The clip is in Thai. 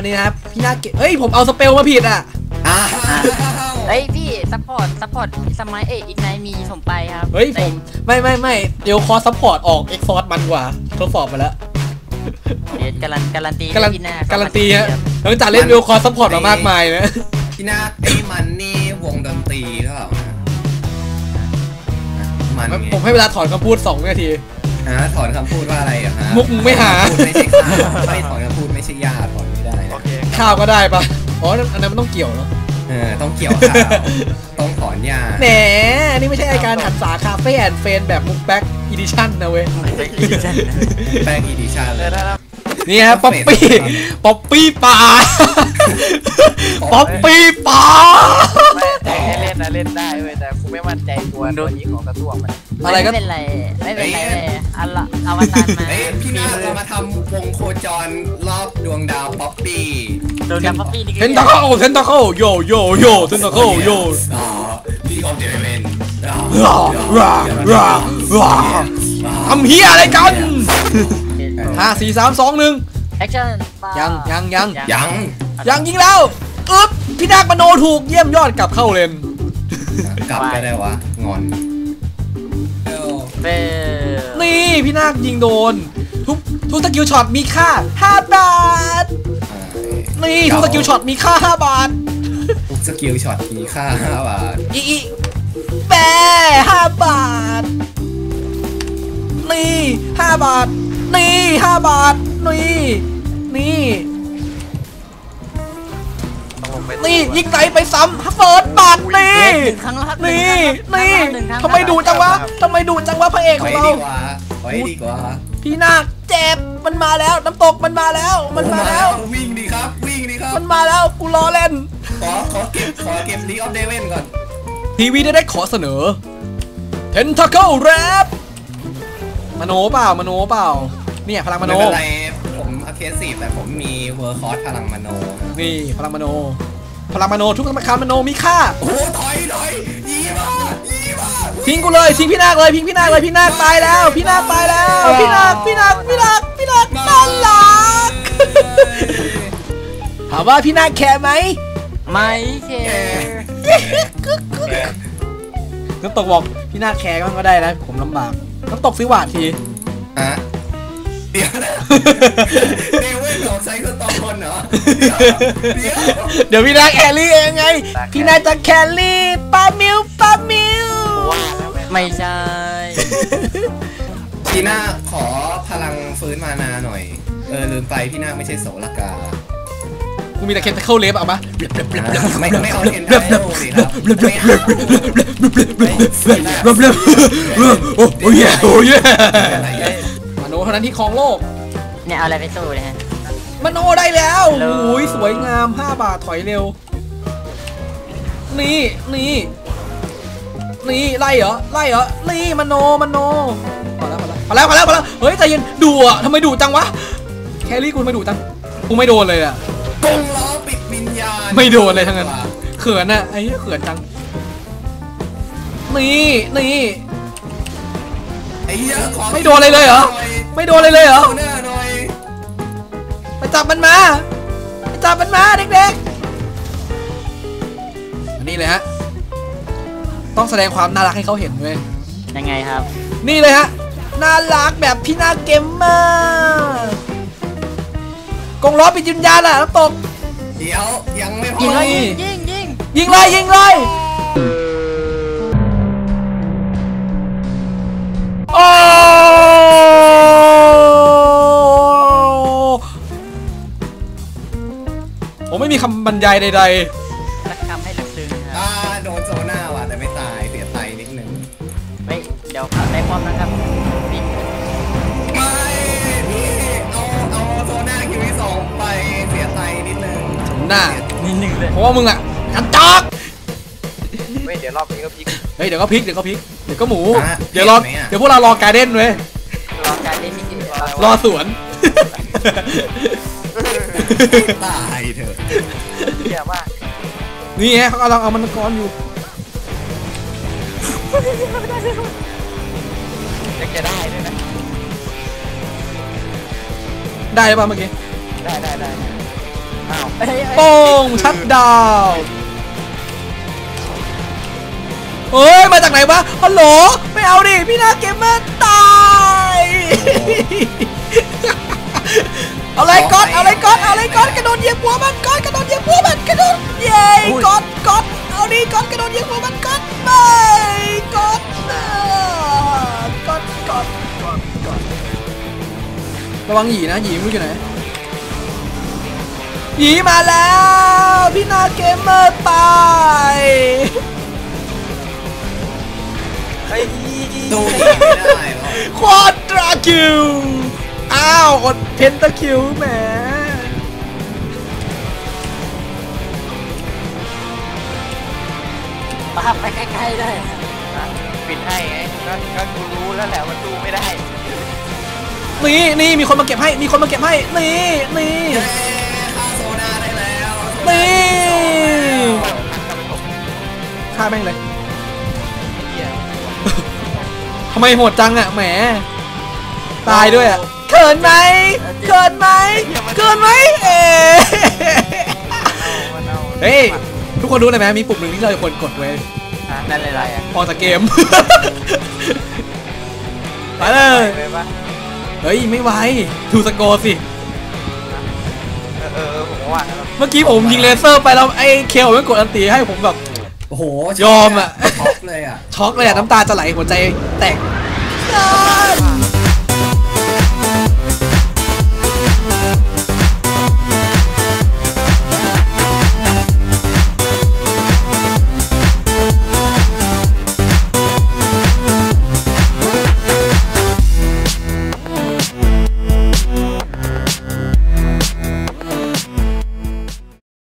วันนี้นะครับพี่นาเกะเฮ้ยผมเอาสเปลมาผิดอะอ้าวเฮ้ยพี่ซัพพอร์ตซัพพอร์ตสมัยเอกอีกไนมีผมไปครับเฮ้ยผมไม่ไม่ไม่เดี๋ยวคอซัพพอร์ตออกเอ็กซอร์มันกว่าทดสอบมาแล้วเดี๋ยวการันการันตีการันพี่หน้าการันตีฮะหลังจากเล่นเวลคอซัพพอร์ตมามากมายนะพี่นาไอ้มันนี่วงดนตรีหรือเปล่ามันไงผมให้เวลาถอนคำพูด2นาทีฮะถอนคำพูดว่าอะไรอะฮะมุกมึงไม่หาพูดไม่ใช่ข้าวไม่ถอนคำพูดไม่ใช่ยาถอนไม่ได้นะ ข้าวก็ได้ปะอ๋ออันนั้นมันต้องเกี่ยวเนาะเออต้องเกี่ยวข้าวต้องถอนยาแหมนี่ไม่ใช่รายการหันษาคาเฟ่แอนด์เฟนแบบมุกแบ็กอีดิชั่นนะเว้ยแป้งอีดิชั่นเลยนี่ฮะป๊อปปี้ป๊อปปี้ป่าป๊อปปี้ป่าไม่แต่แค่เล่นนะเล่นได้เว้ยแต่กูไม่มั่นใจตัวตัวนี้ของกระตัวมันอะไรก็ไม่เป็นไรไม่เป็นไรเลยอัลละอวตารมาเอ้ยพี่นาเรามาทำวงโคจรรอบดวงดาวป๊อปปี้ โดนดับป๊อปปี้นี่เทนตาเคิลเทนตาเคิลโยโยโยเทนตาเคิลโยอ่าลีออฟเดเวนราราราราทำเฮียอะไรกันห้าสี่สามสองหนึ่งแอคชั่นยังยังยังยังยังยิงแล้วอึ๊บพี่นาคมโนถูกเยี่ยมยอดกลับเข้าเลนกลับก็ได้วะงอนเอ้าเฟลนี่พี่นาคยิงโดน ทุกทุกสกิลช็อตมีค่า 5 บาท นี่ทุกสกิลช็อตมีค่า 5 บาท ทุกสกิลช็อตมีค่า 5 บาท อีอีแปร5บาท นี่5บาท นี่5บาท นี่ นี่ต้องลงไปนี่ยิงไหนไปซ้ำเฟิร์สบาทนี่หนึ่งครั้งแล้วครับนี่นี่หงครั้งทำไมดูจังวะทำไมดูจังวะพระเอกขไว้องเราดีกว่าไว้ดีกว่าพี่นาคเจ็บมันมาแล้ว น้ำตกมันมาแล้ว มันมาแล้ว วิ่งดีครับวิ่งดี ครับมันมาแล้วกูรอเล่น ขอขอเก็บขอเก็บลีออฟเดเวนก่อน ทีวีได้ได้ขอเสนอ Tentacle Rap มโนเปล่ามโนเปล่า เนี่ยพลังมไม่โนเป็นไรผมอเคซีฟแต่ผมมีเวอร์คอร์สพลังมโน นี่พลังมโน พลังมโนทุกสมคามโนมีค่า โอ้โหถอยถอยยี่มายี่มาทิ้งกูเลยทิ้งพี่นาคเลยทิ้งพี่นาคเลยพี่นาคตายแล้ว พี่นาคตายแล้ว พี่นาคพี่นาคพี่นาคพี่นาคน่ารัก ถามว่าพี่นาคแคร์ไหมไม่เคน้ำตกบอกพี่นาคแคร์บ้างก็ได้นะผมลำบากน้ำตกซื้อหวาดทีฮะเดี๋ยวนะเดเวนของไซค์สตอร์คนเหรอ เดี๋ยวเดี๋ยวพี่นาคแครี่เองไง พี่นาคจะแครี่ป้ามิวป้ามิวว่าแล้วแม่งไม่ใช่พี่นาคขอพลังฟื้นมานาหน่อย เออลืมไปพี่นาคไม่ใช่โสลกา กูมีแต่เคนเข้าเลฟเอามาไม่ไม่เอาเทนไทโลสิครับไม่เอาโอ้โอ้ยโอ้ยอะไรเงี้ยมโนเท่านั้นที่ครองโลก เนี่ยเอาอะไรไปสู้เลยฮะมโนได้แล้วโอ้ยสวยงาม 5 บาทถอยเร็ว นี่นี่นี่ไล่เหรอไล่เหรอนี่มโนมโนพอแล้วพอแล้วพอแล้วพอแล้วพอแล้วเฮ้ยใจเย็นดูอะทำไมดูจังวะแครี่กูไม่ดูจังกูไม่โดนเลยอะ กงล้อปิดวิญญาณไม่โดนเลยทั้งนั้นเขินอะไอ้เหี้ยเขินจังนี่นี่ ไอ้เหี้ยขอไม่โดนอะไรเลยเหรอ ไม่โดนเลยเลยเหรอ เอาหน้าหน่อยไปจับมันมาไปจับมันมาเด็กๆอันนี้เลยฮะ ต้องแสดงความน่ารักให้เขาเห็นเว้ย ยังไงครับ นี่เลยฮะ น่ารักแบบพี่นาเกมเมอร์ กงล้อปิดยุนยานอะน้ำตก เดี๋ยวยังไม่พยิงอเลยนี่ยิงยิงยิงยิงเลยยิงเลยโอ้ผมไม่มีคำบรรยายใดสักคำให้ลึกซึ้งนะครับอ่าโดนโซน่าว่ะแต่ไม่ตายเสียไตนิดนึง เฮ้ย เดี๋ยวครับได้ความนะครับ หน้า นิดหนึ่งเลยเพราะว่ามึงอะกันจอกเว้ยเดี๋ยวรอบนี้ก็พลิกเฮ้ยเดี๋ยวก็พลิกเดี๋ยวก็พลิกเดี๋ยวก็หมูะเดี๋ยวรอห็นไหมะเดี๋ยวพวกเรารอการเด้นเว้ยรอการเล่นนี่คือรอสวน ตายเถอะเหี้ยมากนี่ฮะเขากำลังเอามันกรอยู่ยังจะได้ด้วยนะได้หรือเปล่าเมื่อกี้ได้ได้ได้ได้ โป้งชัดดาวน์เฮ้ย มาจากไหนวะฮัลโหล ไม่เอาดิ พี่นาเกมเมอร์ตายเอาเลยก๊อตเอาเลยก๊อตเอาเลยก๊อตกระโดดเหยียบหัวมันก๊อตกระโดดเหยียบหัวมันกระโดดเย้ก๊อตก๊อตเอาดิก๊อตกระโดดเหยียบหัวมันก๊อตไม่ก๊อตอ่าก๊อตก๊อตก๊อตก๊อตระวังหยีนะหยีไม่รู้อยู่ไหน หยีมาแล้ว พี่นาเกมเมอร์ตายเฮ้ยดูไม่ได้หรอควอตราคิว อ้าวกดเพนตาคิวแหมปาไปใกล้ๆได้ปิดให้ไงก็ก็กูรู้แล้วแหละว่าดูไม่ได้ นี่นี่มีคนมาเก็บให้ มีคนมาเก็บให้ นี่นี่ นี่ปล่อยมันกลับไปตกฆ่าแม่งเลยเหี้ยทำไมโหดจังอะแหม ตายด้วยอะเขินไหมเขินไหมเขินไหมเอ๊ะเอามันเอาเฮ้ยทุกคนรู้เลยไหมมีปุ่มหนึ่งที่เราควรกดไว้อะนั่นอะไรอะออกจากเกมไปเลยไปปะเฮ้ย ไม่ไหวทูสกอร์สิ เออเออเออผมก็ว่างั้นแล้วเมื่อกี้ผมยิงเลเซอร์ไปแล้วไอ้เคลไม่กดอันตีให้ผมแบบ โอ้โหยอมอะ ช็อกเลยอะช็อกเลยอะน้ำตาจะไหลหัวใจแตก